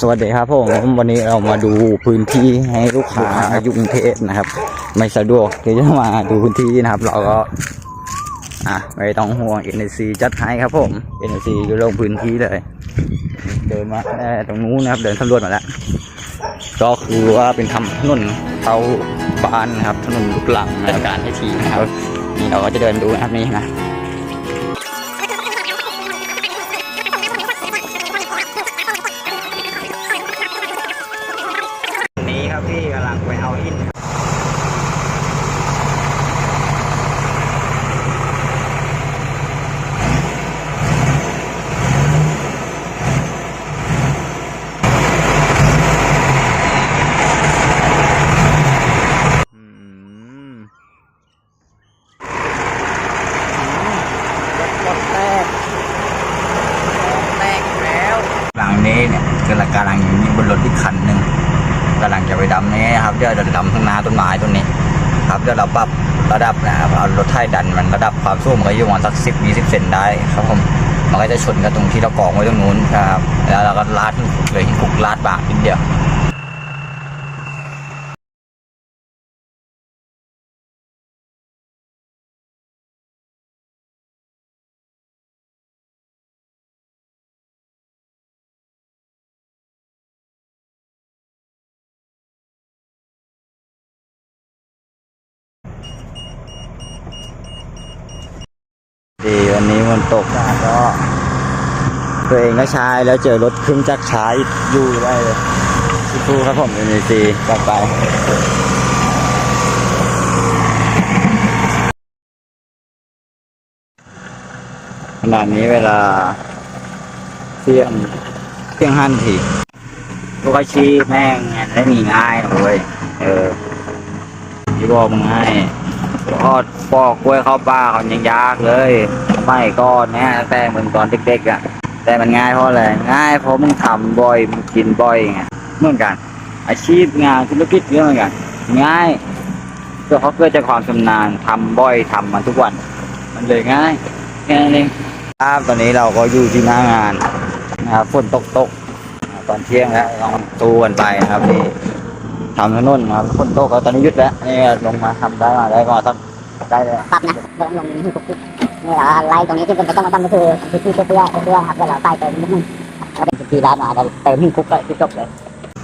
สวัสดีครับผมวันนี้เรามาดูพื้นที่ให้ลูกค้าอยู่กรุงเทพนะครับ ไม่สะดวกที่จะมาดูพื้นที่นะครับ เราก็อะไม่ต้องห่วง NC จัดให้ครับผม NC อยู่ลงพื้นที่เลย เดินมาตรงนู้นนะครับ เดินสำรวจมาแล้วก็คือว่าเป็นทำถนนเข้าบ้านนะครับถนนลูกหลังในการให้ทีนะครับนี่เราก็จะเดินดูนะครับนี่นะำลังกำลังอยู่บนรถอีกคันหนึ่งกำลังจะไปดำนี้ครับเดี๋ยวจะดำข้างหน้าต้นไม้ต้นนี้ ครับเดี๋ยวเราปรับระดับนะครับเอารถไถดันมันระดับความสูงมันก็อยู่ประมาณสักสิบยี่สิบเซนได้ครับผมมันก็จะชนกับตรงที่เรากองไว้ตรงนู้นครับ แล้วเราก็ลาดเลยคุกลาดบากนิดเดียว นนี้มันตกนะก็ ตัวเองก็ใช้แล้วเจอรถครื่งจักรใช้อยู่ได้เลยสู้ๆครับผมเอ็นซีกลับไปขนาดนี้เวลาเที่ยงเที่ยงห้านาทีลูกอาชีพแม่งไม่มีง่ายนะเว้ยเออที่บอกมึงให้ ทอดปอกกล้วยเข้าป้าเขายังยากเลยไม่ก่อนเนี่ยแต่เหมือนตอนเด็กๆอะ แต่มันง่ายเพราะอะไรง่ายเพราะมึงทำบ่อยมึงกินบ่อยไงเหมือนกัน อาชีพงานธุรกิจเรื่องเหมือนกัน ง่ายเพราะเขาเกิดจากความชำนาญทำบ่อยทำมันทุกวัน มันเลยง่ายแค่นั้นเองครับตอนนี้เราก็อยู่ที่หน้างานนะครับฝนตกตกตอนเที่ยงแล้วลองตูกันไปนะครับนี่ ทำถนนนะครับฝนตกแล้วตอนนี้หยุดแล้วนี่ลงมาทำได้มาได้ก็ทำได้เลยปรับนะลงลงที่ทุกที่นี่เราไล่ตรงนี้ที่เป็นต้องมาทำก็คือพื้นที่เพื่อเพื่อครับแล้วเราใส่เติมนิดนึงเราเป็นพื้นที่ร้านมาเราเติมหิ้งคุกก็ที่จบเลย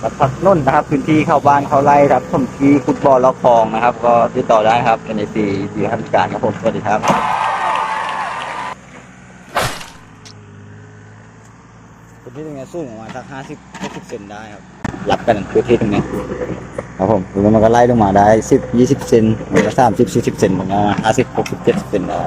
วัดพักนุ่นนะครับพื้นที่เข้าบ้านเข้าไร่ครับสมทีฟุตบอลล็อกคลองนะครับ ก็ติดต่อได้ครับในซีดีทำการครับผมสวัสดีครับพื้นที่ตรงนี้สูงประมาณสักห้าสิบหกสิบเซนได้ครับรับกันพื้นที่ตรงนี้ ครับผมแล้วมันก็ไล่ลงมาได้สิบยี่สิบเซนหรือสามสิบสี่สิบเซนประมาณห้าสิบหกสิบเจ็ดเซนได้